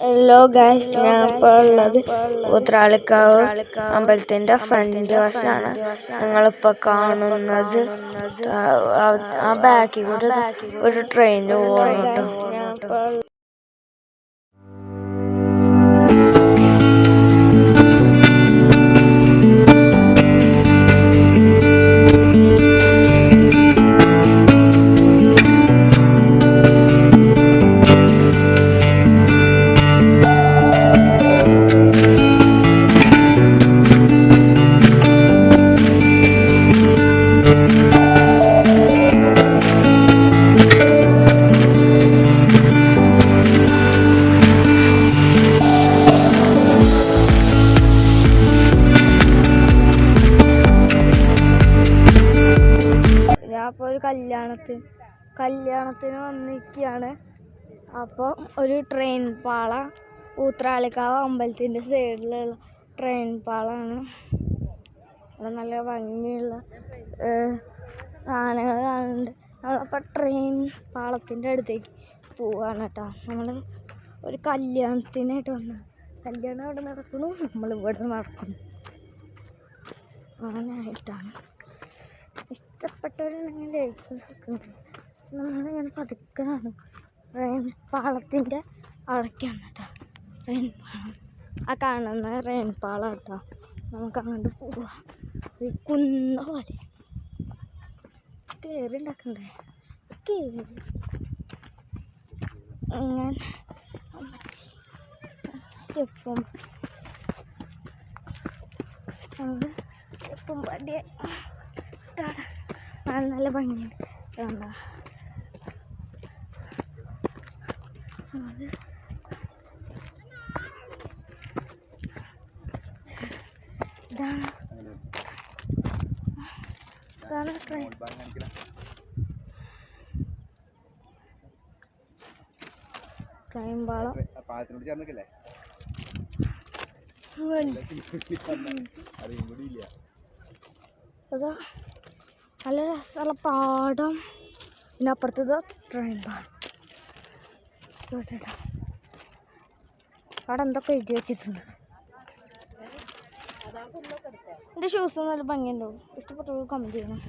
Hello guys ഞാൻ ഇപ്പോൾ ഉള്ളത് ഊത്രാളിക്കാവ് അമ്പലത്തിന്റെ ഫ്രണ്ട് വശമാണ് നിങ്ങളിപ്പോ കാണുന്നത് ആ ബാക്കിൽ കൂടെ ഒരു ട്രെയിൻ പോകുന്നുണ്ട് ഞാൻ ഇപ്പോൾ ഒരു കല്യാണത്തിന് കല്യാണത്തിന് വന്നിരിക്കുകയാണ് അപ്പോൾ ഒരു ട്രെയിൻ പാള ഊത്രാളിക്കാവ് അമ്പലത്തിന്റെ സൈഡിലുള്ള ട്രെയിൻ പാളാണ്. നല്ല ഭംഗിയുള്ള സാധനങ്ങൾ കാണുന്നുണ്ട്. നമ്മളപ്പോൾ ട്രെയിൻ പാളത്തിന്റെ അടുത്തേക്ക് പോവാണ് കേട്ടോ. നമ്മൾ ഒരു കല്യാണത്തിനായിട്ട് വന്ന കല്യാണം അവിടെ നടക്കുന്നു നമ്മൾ ഇവിടെ നടക്കുന്നു അങ്ങനെയായിട്ടാണ് ഇഷ്ടപ്പെട്ടവരുണ്ടെങ്കിൽ ലൈക്ക് നമ്മളിങ്ങനെ പതുക്കനാണ് റെയിൻ പാളത്തിന്റെ അവിടേക്കാണ് കേട്ടോ. റെയിൻ പാളം. ആ കാണുന്ന റെയിൻ പാളം കേട്ടോ. നമുക്ക് അങ്ങോട്ട് പോവാം. ഒരു കുന്ന പോലെ. കയറി ഉണ്ടാക്കണ്ടേ കയറി അങ്ങനെ. സ്റ്റെപ്പും സ്റ്റെപ്പും പടിയെ. കാണാൻ നല്ല ഭംഗിയുണ്ട്. കണ്ട ഇതാണ്. ഇതാണ് ട്രെയിൻ ട്രെയിൻ പാളം. പാലത്തിനോട് അറിയും അതാ? നല്ല രസമുള്ള പാടം. പിന്നെ അപ്പുറത്തത് ട്രെയിൻ പാടം അവിടെ എന്തൊക്കെ എഴുതി വെച്ചിട്ടുണ്ട്. എന്റെ ഷൂസ് നല്ല ഭംഗിയുണ്ടാവും. ഇഷ്ടപ്പെട്ടവർ കമന്റ് ചെയ്യണം.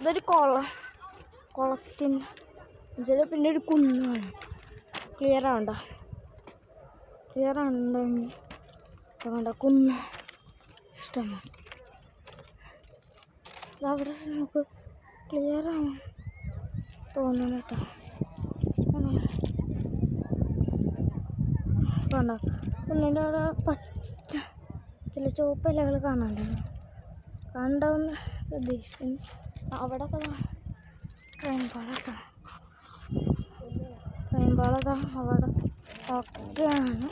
ഇതൊരു കുളം കുളത്തിന് എന്നുവെച്ചാൽ പിന്നെ ഒരു കുന്നാണ് ക്ലിയർ ആവണ്ട? ക്ലിയർ ആണെന്നുണ്ടെങ്കിൽ വേണ്ട കുന്ന് ഇഷ്ടമാണ് അവിടെ നമുക്ക് ക്ലിയർ ആവും തോന്നുന്നു കേട്ടോ. കണ്ടോ? കുന്നിന്റെ അവിടെ പച്ച ചില ചുവപ്പ് ഇലകൾ കാണാനുണ്ടായിരുന്നു കണ്ടോന്ന് പ്രതീക്ഷിക്കുന്നു. അവിടെ ട്രെയിൻ പാളതാ അവിടെ ഒക്കെയാണ്